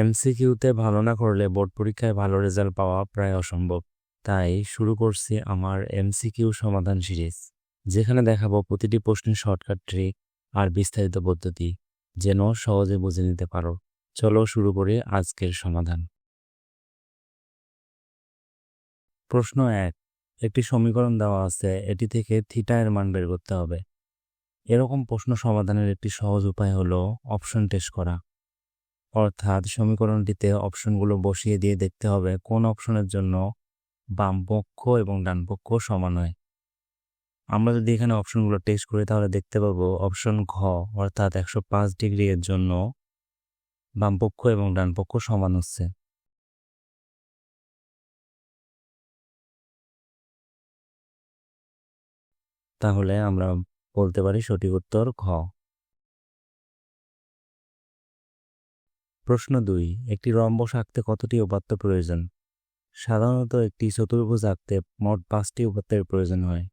এমসিকিউতে ভালো না করলে বোর্ড পরীক্ষায় ভালো রেজাল্ট পাওয়া প্রায় অসম্ভব। তাই শুরু করছি আমার এমসিকিউ সমাধান সিরিজ, যেখানে দেখাবো প্রতিটি প্রশ্নের শর্টকাট ট্রিক আর বিস্তারিত পদ্ধতি, যেন সহজে বুঝে নিতে পারো। চলো শুরু করি আজকের সমাধান। প্রশ্ন এক, একটি সমীকরণ দেওয়া আছে, এটি থেকে থিটা এর মান বের করতে হবে। এরকম প্রশ্ন সমাধানের একটি সহজ উপায় হলো অপশন টেস্ট করা। অর্থাৎ সমীকরণটিতে অপশনগুলো বসিয়ে দিয়ে দেখতে হবে কোন অপশনের জন্য বাম পক্ষ এবং ডান পক্ষ সমান হয়। আমরা যদি এখানে অপশনগুলো টেস্ট করি তাহলে দেখতে পাবো অপশন ঘ, অর্থাৎ একশো পাঁচ ডিগ্রি এর জন্য বাম পক্ষ এবং ডান পক্ষ সমান হচ্ছে। তাহলে আমরা বলতে পারি সঠিক উত্তর ঘ। প্রশ্ন দুই, একটি রম্বস আঁকতে কতটি উপাত্ত প্রয়োজন? সাধারণত একটি চতুর্ভুজ আঁকতে মোট পাঁচটি উপাত্তের প্রয়োজন হয়।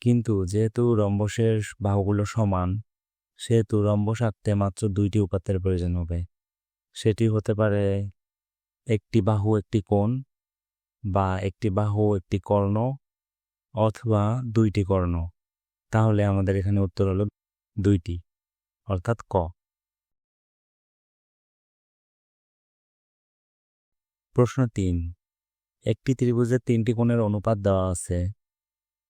কিন্তু যেহেতু রম্বসের বাহুগুলো সমান, সেহেতু রম্বস আঁকতে মাত্র দুইটি উপাত্তের প্রয়োজন হবে। সেটি হতে পারে একটি বাহু, একটি কোণ বা একটি বাহু, একটি কর্ণ অথবা দুইটি কর্ণ। তাহলে আমাদের এখানে উত্তর হলো দুইটি, অর্থাৎ ক। প্রশ্ন তিন। একটি ত্রিভুজের তিনটি কোণের অনুপাত দেওয়া আছে।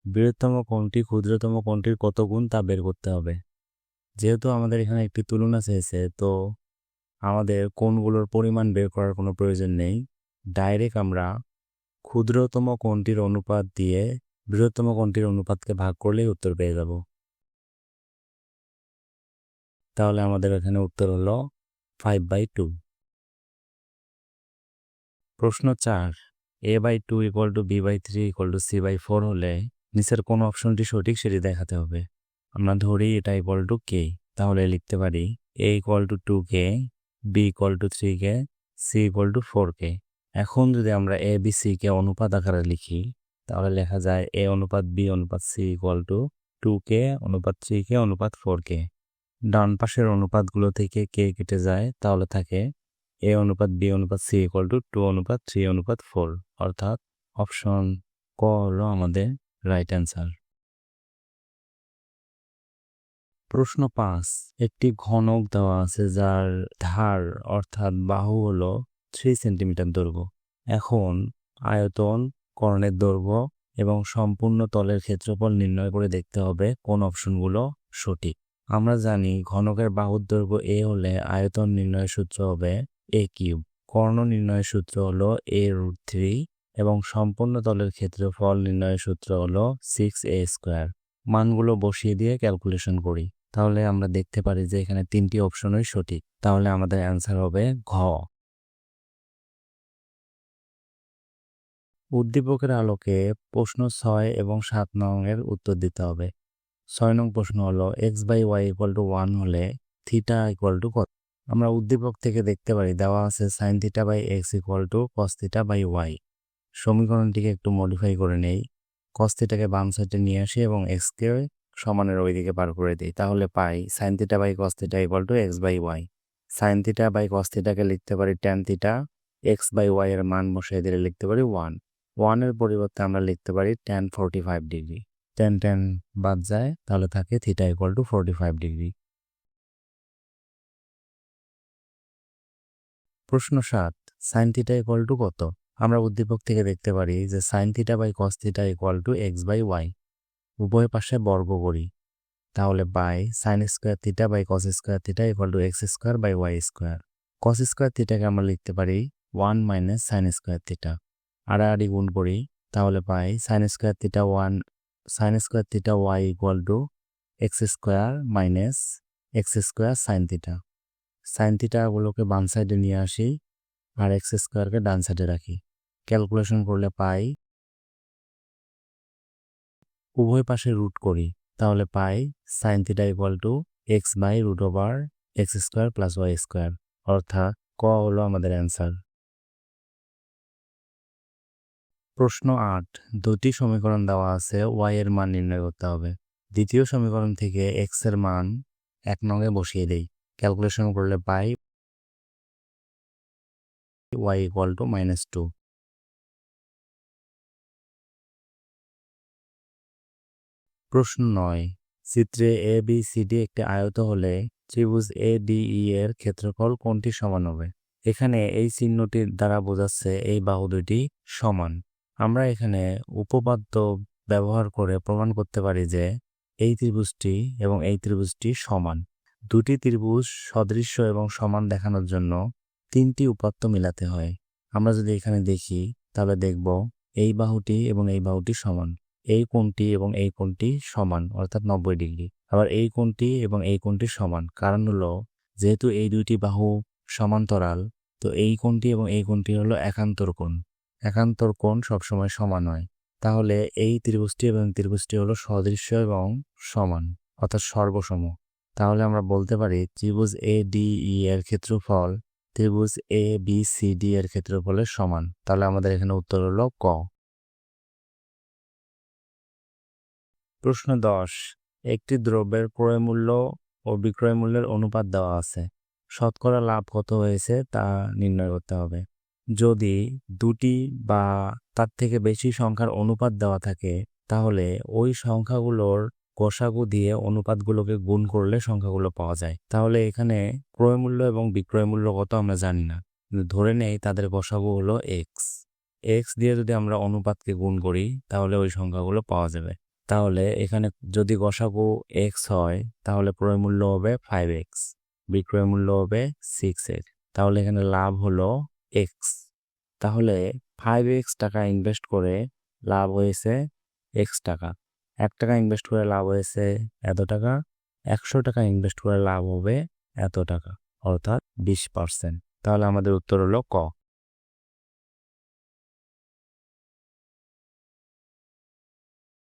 বৃহত্তম কোণটি ক্ষুদ্রতম কোণটির কত গুণ তা বের করতে হবে। যেহেতু আমাদের এখানে একটি তুলনা চেয়েছে তো আমাদের কোণগুলোর পরিমাণ বের করার কোনো প্রয়োজন নেই। ডাইরেক্ট আমরা ক্ষুদ্রতম কোণটির অনুপাত দিয়ে বৃহত্তম কোণটির অনুপাতকে ভাগ করলেই উত্তর পেয়ে যাব। তাহলে আমাদের এখানে উত্তর হলো ফাইভ বাই টু প্রশ্ন চার a by two equal to b by three equal to c by four হলে নিচের কোন অপশনটি সঠিক সেটি দেখাতে হবে। আমরা ধরি এটা ইকুয়াল টু কে তাহলে লিখতে পারি a equal to two k b equal to three k c equal to four k এখন যদি আমরা এ বি সি কে অনুপাত আকারে লিখি, তাহলে লেখা যায় এ অনুপাত বি অনুপাত c equal to two k অনুপাত থ্রি কে অনুপাত ফোর কে ডান পাশের অনুপাতগুলো থেকে কে কেটে যায়, তাহলে থাকে এ অনুপাত বি অনুপাত সি ইকুয়াল টু টু অনুপাত থ্রি অনুপাত ফোর অর্থাৎ অপশন ক হলো আমাদের রাইট অ্যান্সার প্রশ্ন পাঁচ। একটি ঘনক দেওয়া আছে যার ধার অর্থাৎ বাহু হল থ্রি সেন্টিমিটার দৈর্ঘ্য। এখন আয়তন, কর্ণের দৈর্ঘ্য এবং সম্পূর্ণ তলের ক্ষেত্রফল নির্ণয় করে দেখতে হবে কোন অপশনগুলো সঠিক। আমরা জানি ঘনকের বাহুর দৈর্ঘ্য এ হলে আয়তন নির্ণয়ের সূত্র হবে এ কিউব কর্ণ নির্ণয়ের সূত্র হলো এ রুট থ্রি এবং সম্পূর্ণ তলের ক্ষেত্রফল নির্ণয়ের সূত্র হলো সিক্স এ স্কোয়ার মানগুলো বসিয়ে দিয়ে ক্যালকুলেশন করি। তাহলে আমরা দেখতে পারি যে এখানে তিনটি অপশনই সঠিক। তাহলে আমাদের অ্যান্সার হবে ঘ। উদ্দীপকের আলোকে প্রশ্ন ছয় এবং সাত নং এর উত্তর দিতে হবে। ছয় নং প্রশ্ন হলো x by y equal to one হলে থিটা ইকুয়াল টু কত? আমরা উদ্দীপক থেকে দেখতে পারি, দেওয়া আছে sine theta by x equal to cos theta by y সমীকরণটিকে একটু মডিফাই করে নেই। কস থিটাকে বাম সাইডে নিয়ে আসি এবং এক্সকে সমানের ওইদিকে পার করে দিই। তাহলে পাই sine theta by cos theta equal to x by y sine theta by cos থিটাকে লিখতে পারি tan theta x by y এর মান বসিয়ে দিলে লিখতে পারি ওয়ান ওয়ানের পরিবর্তে আমরা লিখতে পারি tan forty five degree tan tan বাদ যায়, তাহলে থাকে theta equal to forty five degree প্রশ্ন সাত সাইন থিটা ইকুয়াল টু কত? আমরা উদ্দীপক থেকে দেখতে পারি যে sine theta by cos theta equal to x by y উভয় পাশে বর্গ করি। তাহলে by sine square theta by cos square theta equal to x square by y square cos square থিটাকে আমরা লিখতে পারি one minus sine square theta আড়াআড়ি গুণ করি, তাহলে পাই sine square theta one sine square theta y equal to x square minus x square sine theta sine থিটাগুলোকে বাম সাইডে নিয়ে আসি আর এক্স স্কোয়ারকে ডান সাইডে রাখি। ক্যালকুলেশন করলে পাই উভয় পাশে রুট করি, তাহলে পাই sine theta equal to x by root over x square plus y square অর্থাৎ ক হলো আমাদের অ্যান্সার প্রশ্ন আট, দুটি সমীকরণ দেওয়া আছে ওয়াই এর মান নির্ণয় করতে হবে। দ্বিতীয় সমীকরণ থেকে এক্সের মান এক নঙে বসিয়ে দেই। ক্যালকুলেশন করলে পাই y equal to minus two প্রশ্ন নয়, চিত্রে এ বি সি ডি একটি আয়ত হলে ত্রিভুজ এ ডি ই এর ক্ষেত্রফল কোনটি সমান হবে? এখানে এই চিহ্নটির দ্বারা বোঝাচ্ছে এই বাহু দুটি সমান। আমরা এখানে উপপাদ্য ব্যবহার করে প্রমাণ করতে পারি যে এই ত্রিভুজটি এবং এই ত্রিভুজটি সমান। দুটি ত্রিভুজ সদৃশ্য এবং সমান দেখানোর জন্য তিনটি উপাত্ত মিলাতে হয়। আমরা যদি এখানে দেখি, তাহলে দেখব এই বাহুটি এবং এই বাহুটি সমান। এই কোণটি এবং এই কোণটি সমান, অর্থাৎ নব্বই ডিগ্রি। আবার এই কোণটি এবং এই কোণটি সমান। কারণ হলো, যেহেতু এই দুইটি বাহু সমান্তরাল, তো এই কোণটি এবং এই কোণটি হলো একান্তর কোণ। একান্তর কোণ সবসময় সমান হয়। তাহলে এই ত্রিভুজটি এবং ত্রিভুজটি হলো সদৃশ্য এবং সমান, অর্থাৎ সর্বসম। তাহলে আমরা বলতে পারি ত্রিভুজ এ ডি ই এর ক্ষেত্রফল ত্রিভুজ এ বি সি ডি এর ক্ষেত্রফলের সমান। তাহলে আমাদের এখানে উত্তর হলো ক। প্রশ্ন দশ। একটি দ্রব্যের ক্রয় মূল্য ও বিক্রয় মূল্যের অনুপাত দেওয়া আছে। শতকরা লাভ কত হয়েছে তা নির্ণয় করতে হবে। যদি দুটি বা তার থেকে বেশি সংখ্যার অনুপাত দেওয়া থাকে, তাহলে ওই সংখ্যাগুলোর গোসাগু দিয়ে অনুপাতগুলোকে গুণ করলে সংখ্যাগুলো পাওয়া যায়। তাহলে এখানে ক্রয় মূল্য এবং বিক্রয় মূল্য কত আমরা জানি না। ধরে নেই তাদের গোসাগু হলো এক্স এক্স দিয়ে যদি আমরা অনুপাতকে গুণ করি, তাহলে ওই সংখ্যাগুলো পাওয়া যাবে। তাহলে এখানে যদি গসাগু এক্স হয়, তাহলে ক্রয় মূল্য হবে ফাইভ এক্স বিক্রয় মূল্য হবে সিক্স এক্স তাহলে এখানে লাভ হলো এক্স তাহলে ফাইভ এক্স টাকা ইনভেস্ট করে লাভ হয়েছে এক্স টাকা। এক টাকা ইনভেস্ট করে লাভ হয়েছে এত টাকা, একশো টাকা ইনভেস্ট করে লাভ হবে এত টাকা, অর্থাৎ বিশ পার্সেন্ট তাহলে আমাদের উত্তর হলো ক।